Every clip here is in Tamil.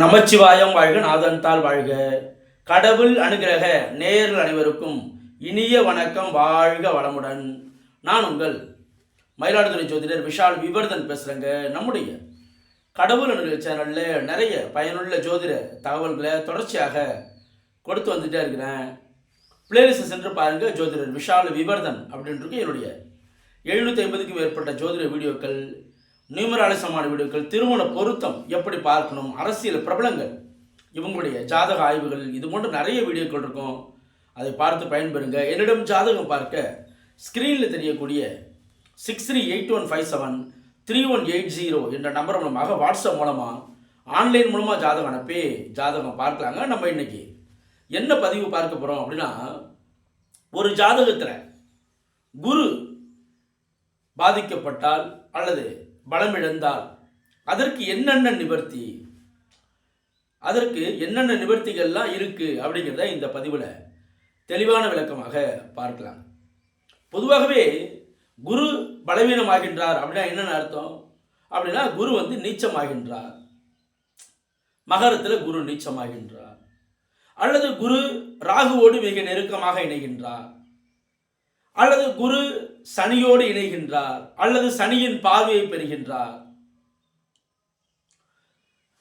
நமச்சிவாயம் வாழ்க நாதன்தால் வாழ்க. கடவுள் அனுகிரக நேயர்கள் அனைவருக்கும் இனிய வணக்கம் வாழ்க வளமுடன். நான் உங்கள் மயிலாடுதுறை ஜோதிடர் விஷால் விவர்தன் பேசுகிறேங்க நம்முடைய கடவுள் அனுகிரக சேனலில் நிறைய பயனுள்ள ஜோதிட தகவல்களை தொடர்ச்சியாக கொடுத்து வந்துட்டே இருக்கிறேன். பிளேலிஸ்ட் சென்று பாருங்கள் ஜோதிடர் விஷால் விவர்தன் அப்படின்றது என்னுடைய எழுநூற்றி ஐம்பதுக்கும் மேற்பட்ட ஜோதிட வீடியோக்கள். நியூமராலிசமான வீடியோக்கள் திருமண பொருத்தம் எப்படி பார்க்கணும் அரசியல் பிரபலங்கள் இவங்களுடைய ஜாதக ஆய்வுகள் இது போன்ற நிறைய வீடியோக்கள் இருக்கும். அதை பார்த்து பயன்பெறுங்க. என்னிடம் ஜாதகம் பார்க்க ஸ்க்ரீனில் தெரியக்கூடிய six three eight one five seven three one eight zero என்ற நம்பர் மூலமாக வாட்ஸ்அப் மூலமாக ஆன்லைன் மூலமாக ஜாதகம் அனுப்பி ஜாதகம் பார்க்கலாங்க. நம்ம இன்னைக்கு என்ன பதிவு பார்க்க போகிறோம் அப்படின்னா ஒரு ஜாதகத்தில் குரு பாதிக்கப்பட்டால் அல்லது பலமிழந்தால் அதற்கு என்னென்ன நிவர்த்தி? அதற்கு என்னென்ன நிவர்த்திகள்லாம் இருக்குது அப்படிங்கிறத இந்த பதிவில் தெளிவான விளக்கமாக பார்க்கலாம். பொதுவாகவே குரு பலவீனமாகின்றார் அப்படின்னா என்னென்ன அர்த்தம்? அப்படின்னா குரு வந்து நீச்சமாகின்றார். மகரத்தில் குரு நீச்சமாகின்றார். அல்லது குரு ராகுவோடு மிக நெருக்கமாக இணைகின்றார். அல்லது குரு சனியோடு இணைகின்றார் அல்லது சனியின் பார்வையை பெறுகின்றார்.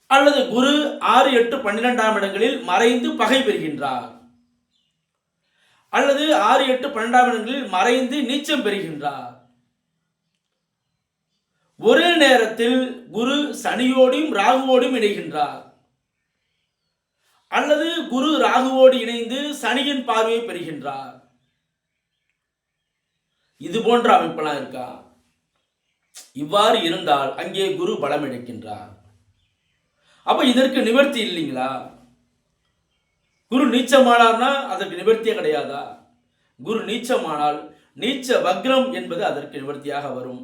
அல்லது குரு ஆறு எட்டு பன்னிரெண்டாம் இடங்களில் மறைந்து பகை பெறுகின்றார். அல்லது ஆறு எட்டு பன்னெண்டாம் இடங்களில் மறைந்து நீச்சம் பெறுகின்றார். ஒரே நேரத்தில் குரு சனியோடும் ராகுவோடும் இணைகின்றார். அல்லது குரு ராகுவோடு இணைந்து சனியின் பார்வையை பெறுகின்றார். இது போன்ற அமைப்பெல்லாம் இருக்கா? இவ்வாறு இருந்தால் அங்கே குரு பலம் இழக்கின்றார் அப்போ இதற்கு நிவர்த்தி இல்லைங்களா? குரு நீச்சமானார்னா அதற்கு நிவர்த்தியே கிடையாதா? குரு நீச்சமானால் நீச்ச வக்ரம் என்பது அதற்கு நிவர்த்தியாக வரும்.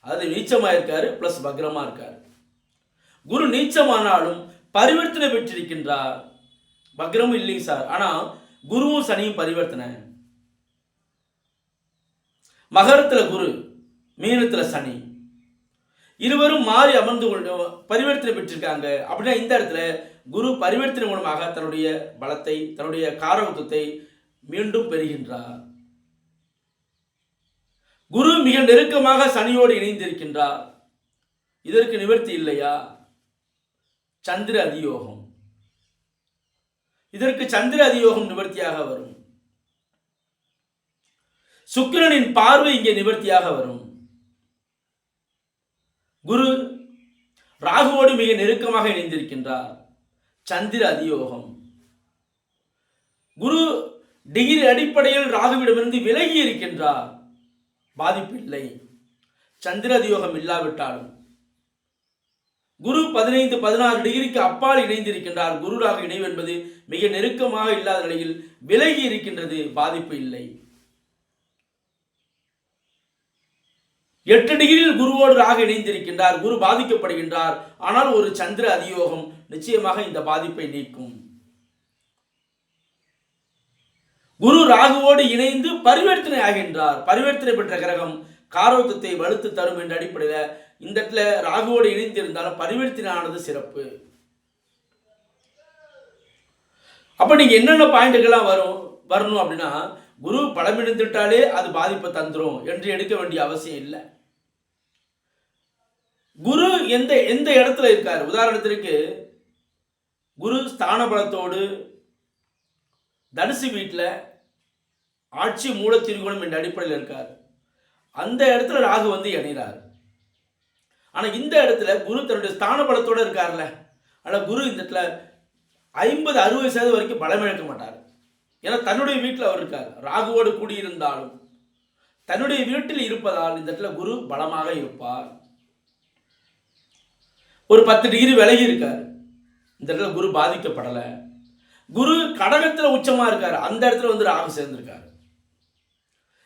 அது நீச்சமாக இருக்காரு பிளஸ் வக்ரமாக இருக்கார். குரு நீச்சமானாலும் பரிவர்த்தனை பெற்றிருக்கின்றார். வக்ரமும் இல்லைங்க சார். ஆனால் குருவும் சனியும் பரிவர்த்தனை. மகரத்தில் குரு மீனத்தில் சனி. இருவரும் மாறி அமர்ந்து கொண்டு பரிவர்த்தனை பெற்றிருக்காங்க. அப்படின்னா இந்த இடத்துல குரு பரிவர்த்தனை மூலமாக தன்னுடைய பலத்தை தன்னுடைய காரவத்துவத்தை மீண்டும் பெறுகின்றார். குரு மிக நெருக்கமாக சனியோடு இணைந்திருக்கின்றார். இதற்கு நிவர்த்தி இல்லையா? சந்திர அதியோகம். இதற்கு சந்திர அதியோகம் நிவர்த்தியாக வரும். சுக்கிரனின் பார்வை இங்கே நிவர்த்தியாக வரும். குரு ராகுவோடு மிக நெருக்கமாக இணைந்திருக்கின்றார். சந்திர அதியோகம். குரு டிகிரி அடிப்படையில் ராகுவிடமிருந்து விலகி இருக்கின்றார். பாதிப்பு இல்லை சந்திர அதியோகம் இல்லாவிட்டாலும். குரு பதினைந்து பதினாறு டிகிரிக்கு அப்பால் இணைந்திருக்கின்றார். குரு ராகு இணைவு என்பது மிக நெருக்கமாக இல்லாத நிலையில் விலகி இருக்கின்றது. பாதிப்பு இல்லை. எட்டு டிகிரியில் குருவோடு ராக இணைந்திருக்கின்றார். குரு பாதிக்கப்படுகின்றார். ஆனால் ஒரு சந்திர அதியோகம் நிச்சயமாக இந்த பாதிப்பை நீக்கும். குரு ராகுவோடு இணைந்து பரிவர்த்தனை ஆகின்றார். பரிவர்த்தனை பெற்ற கிரகம் காரோத்தத்தை வலுத்து தரும் என்ற அடிப்படையில் இந்த இடத்துல ராகுவோடு இணைந்திருந்தாலும் பரிவர்த்தனை ஆனது சிறப்பு. அப்ப நீங்க என்னென்ன பாயிண்ட்டுகள்லாம் வரும் வரணும் அப்படின்னா குரு பலமிழந்துட்டாலே அது பாதிப்பை தந்துடும் என்று எடுக்க வேண்டிய அவசியம் இல்லை. குரு எந்த எந்த இடத்துல இருக்கார்? உதாரணத்திற்கு குரு ஸ்தான பலத்தோடு தனுசு வீட்டில் ஆட்சி மூலத்திருகோணம் என்ற அடிப்படையில் இருக்கார். அந்த இடத்துல ராகு வந்து இணைகிறார் ஆனால் இந்த இடத்துல குரு தன்னுடைய ஸ்தான பலத்தோடு இருக்கார்ல ஆனால் குரு இந்த இடத்துல ஐம்பது அறுபது சதவீதம் வரைக்கும் பலம் இழக்க மாட்டார். ஏன்னா தன்னுடைய வீட்டில் அவர் இருக்கார். ராகுவோடு கூடியிருந்தாலும் தன்னுடைய வீட்டில் இருப்பதால் இந்த இடத்துல குரு பலமாக இருப்பார். ஒரு பத்து டிகிரி விலகி இருக்கார். இந்த இடத்துல குரு பாதிக்கப்படலை. குரு கடகத்தில் உச்சமாக இருக்கார். அந்த இடத்துல வந்து ராகு சேர்ந்திருக்கார்.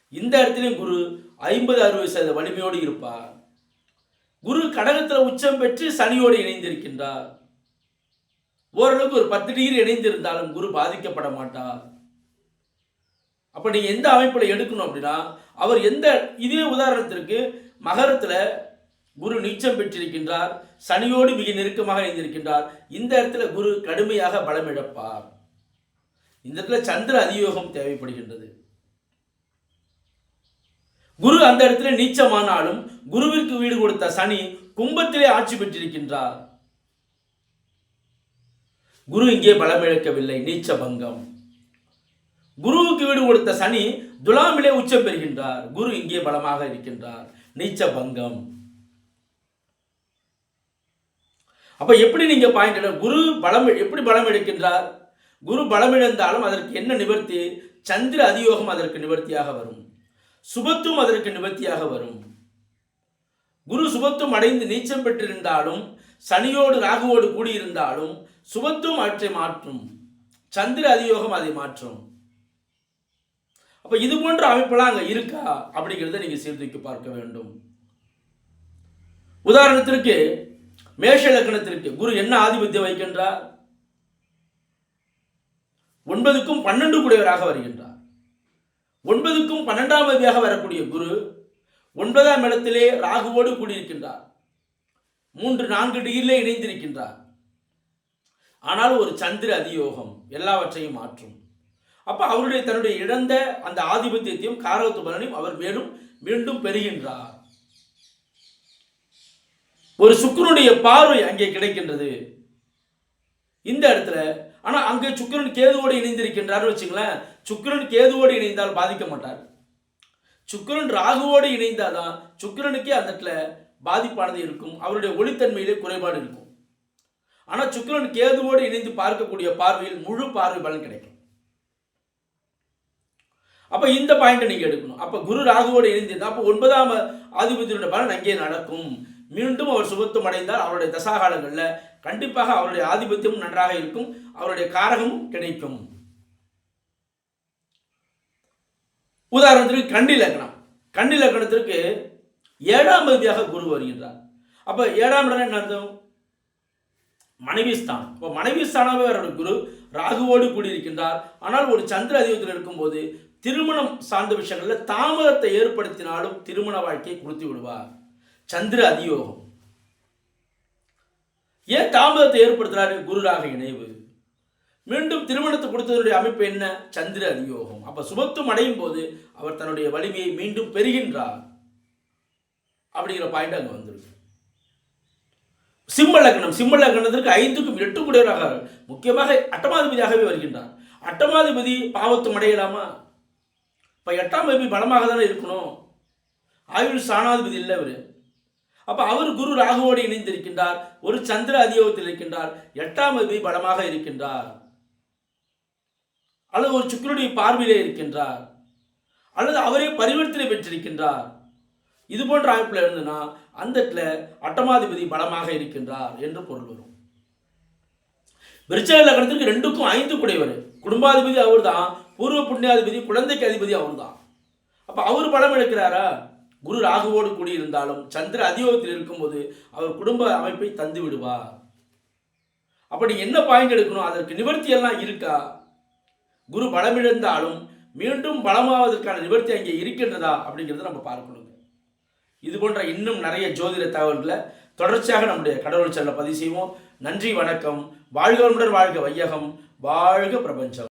இந்த இடத்துலையும் குரு ஐம்பது அறுபது சதவீத வலிமையோடு இருப்பார். குரு கடகத்தில் உச்சம் பெற்று சனியோடு இணைந்திருக்கின்றார். ஓரளவுக்கு ஒரு பத்து டிகிரி இணைந்திருந்தாலும் குரு பாதிக்கப்பட மாட்டார். அப்போ நீங்கள் எந்த அமைப்பில் எடுக்கணும் அப்படின்னா அவர் எந்த இதே உதாரணத்திற்கு மகரத்தில் குரு நீச்சம் பெற்றிருக்கின்றார் சனியோடு மிக நெருக்கமாக இணைந்திருக்கின்றார். இந்த இடத்துல குரு கடுமையாக பலமிழப்பார். இந்த இடத்துல சந்திர அதியோகம் தேவைப்படுகின்றது. குரு அந்த இடத்துல நீச்சமானாலும் குருவிற்கு வீடு கொடுத்த சனி கும்பத்திலே ஆட்சி பெற்றிருக்கின்றார். குரு இங்கே பலமிழக்கவில்லை நீச்ச பங்கம் குருவுக்கு வீடு கொடுத்த சனி துலாமிலே உச்சம் பெறுகின்றார். குரு இங்கே பலமாக இருக்கின்றார் நீச்ச பங்கம் அப்போ எப்படி நீங்கள் பாயிண்ட் குரு பலம் எப்படி பலம் எடுக்கின்றார்? குரு பலம் இழந்தாலும் அதற்கு என்ன நிவர்த்தி? சந்திர அதியோகம் அதற்கு நிவர்த்தியாக வரும். சுபத்தும் அதற்கு நிவர்த்தியாக வரும். குரு சுபத்தும் அடைந்து நீச்சம் பெற்றிருந்தாலும் சனியோடு ராகுவோடு கூடியிருந்தாலும் சுபத்தும் அவற்றை மாற்றும். சந்திர அதியோகம் அதை மாற்றும். அப்போ இது போன்ற அமைப்பெல்லாம் அங்கே இருக்கா? அப்படிங்கிறத நீங்கள் சீர்தூக்கி பார்க்க வேண்டும். உதாரணத்திற்கு மேஷ லக்னத்திற்கு குரு என்ன ஆதிபத்தியம் வைக்கின்றார் ஒன்பதுக்கும் பன்னெண்டு கூடியவராக வருகின்றார். ஒன்பதுக்கும் பன்னெண்டாம் அதியாக வரக்கூடிய குரு ஒன்பதாம் இடத்திலே ராகுவோடு கூடியிருக்கின்றார். மூன்று நான்கு டிகிரியிலே இணைந்திருக்கின்றார். ஆனால் ஒரு சந்திர அதியோகம் எல்லாவற்றையும் மாற்றும். அப்ப அவருடைய தன்னுடைய இழந்த அந்த ஆதிபத்தியத்தையும் காரவத்து பலனையும் அவர் மேலும் மீண்டும் பெறுகின்றார். ஒரு சுக்கரனுடைய பார்வை அங்கே கிடைக்கின்றது. இந்த இடத்துல ஆனா அங்கே சுக்கிரன் கேதுவோடு இணைந்திருக்கின்றார்னு வச்சுங்களேன். சுக்கிரன் கேதுவோடு இணைந்தால் பாதிக்க மாட்டார். சுக்கரன் ராகுவோடு இணைந்தாதான் சுக்கிரனுக்கே அந்த இடத்துல பாதிப்பானது இருக்கும். அவருடைய ஒளித்தன்மையிலே குறைபாடு இருக்கும். ஆனா சுக்கரன் கேதுவோடு இணைந்து பார்க்கக்கூடிய பார்வையில் முழு பார்வை பலன் கிடைக்கும். அப்போ இந்த பாயிண்ட்டை நீங்கள் எடுக்கணும். அப்போ குரு ராகுவோடு இணைந்திருந்தால் அப்போ ஒன்பதாம் ஆதிபத்தியோட பலன் அங்கே நடக்கும். மீண்டும் அவர் சுபத்துவம் அடைந்தால் அவருடைய தசாகாலங்களில் கண்டிப்பாக அவருடைய ஆதிபத்தியமும் நன்றாக இருக்கும். அவருடைய காரகமும் கிடைக்கும். உதாரணத்திற்கு கண்டி லக்னம். கண்டி லக்னத்திற்கு ஏழாம் பகுதியாக குரு வருகின்றார். அப்போ ஏழாம் இடம் என்ன அர்த்தம்? மனைவி ஸ்தானம். இப்போ மனைவி ஸ்தானமே அவருடைய குரு ராகுவோடு கூடியிருக்கின்றார். ஆனால் ஒரு சந்திர அதிபத்தில் இருக்கும்போது திருமணம் சார்ந்த விஷயங்களில் தாமதத்தை ஏற்படுத்தினாலும் திருமண வாழ்க்கையை கொடுத்து விடுவார். சந்திர அதியோகம். ஏன் தாமதத்தை ஏற்படுத்துறாரு? குருராக இணைவு. மீண்டும் திருமணத்தை கொடுத்ததனுடைய அமைப்பு என்ன? சந்திர அதியோகம். அப்ப சுபத்துவம் அடையும் போது அவர் தன்னுடைய வலிமையை மீண்டும் பெறுகின்றார். அப்படிங்கிற பாயிண்ட் அங்கே வந்துருக்கு. சிம்ம லக்னம். சிம்ம லக்னத்திற்கு ஐந்துக்கும் எட்டு கூடியவராக முக்கியமாக அட்டமாதிபதியாகவே வருகின்றார். அட்டமாதிபதி பாவத்தும் அடையலாமா? இப்போ எட்டாம் அதிபதி பலமாக தானே இருக்கணும். ஆயுள் சாணாதிபதி இல்லை இவர். அப்ப அவர் குரு ராகுவோடு இணைந்திருக்கின்றார் ஒரு சந்திர அதியோகத்தில் இருக்கின்றார் எட்டாம் அதிபதி பலமாக இருக்கின்றார். அல்லது ஒரு சுக்கரனுடைய பார்வையிலே இருக்கின்றார். அல்லது அவரே பரிவர்த்தனை பெற்றிருக்கின்றார். இது போன்ற அமைப்பில் இருந்ததுன்னா அந்த இடத்துல அட்டமாதிபதி பலமாக இருக்கின்றார் என்று பொருள் வரும். விருச்சக லக்னத்திற்கு ரெண்டுக்கும் ஐந்து குடையவர் குடும்பாதிபதி அவர் தான் பூர்வ புண்ணியாதிபதி குழந்தைக்கு அதிபதி அவர் தான் அப்போ அவர் பலம் எடுக்கிறாரா? குரு ராகுவோடு கூடியிருந்தாலும் சந்திர அதியோகத்தில் இருக்கும்போது அவர் குடும்ப அமைப்பை தந்து விடுவார். அப்படி என்ன பாயிண்ட் எடுக்கணும்? அதற்கு நிவர்த்தி எல்லாம் இருக்கா? குரு பலமிழந்தாலும் மீண்டும் பலமாவதற்கான நிவர்த்தி அங்கே இருக்கின்றதா? அப்படிங்கிறத நம்ம பார்க்கணுங்க. இது போன்ற இன்னும் நிறைய ஜோதிட தகவல்களை தொடர்ச்சியாக நம்முடைய கடவுள் செல்ல பதிவு செய்வோம். நன்றி வணக்கம். வாழ்க வாழ்க வையகம். வாழ்க பிரபஞ்சம்.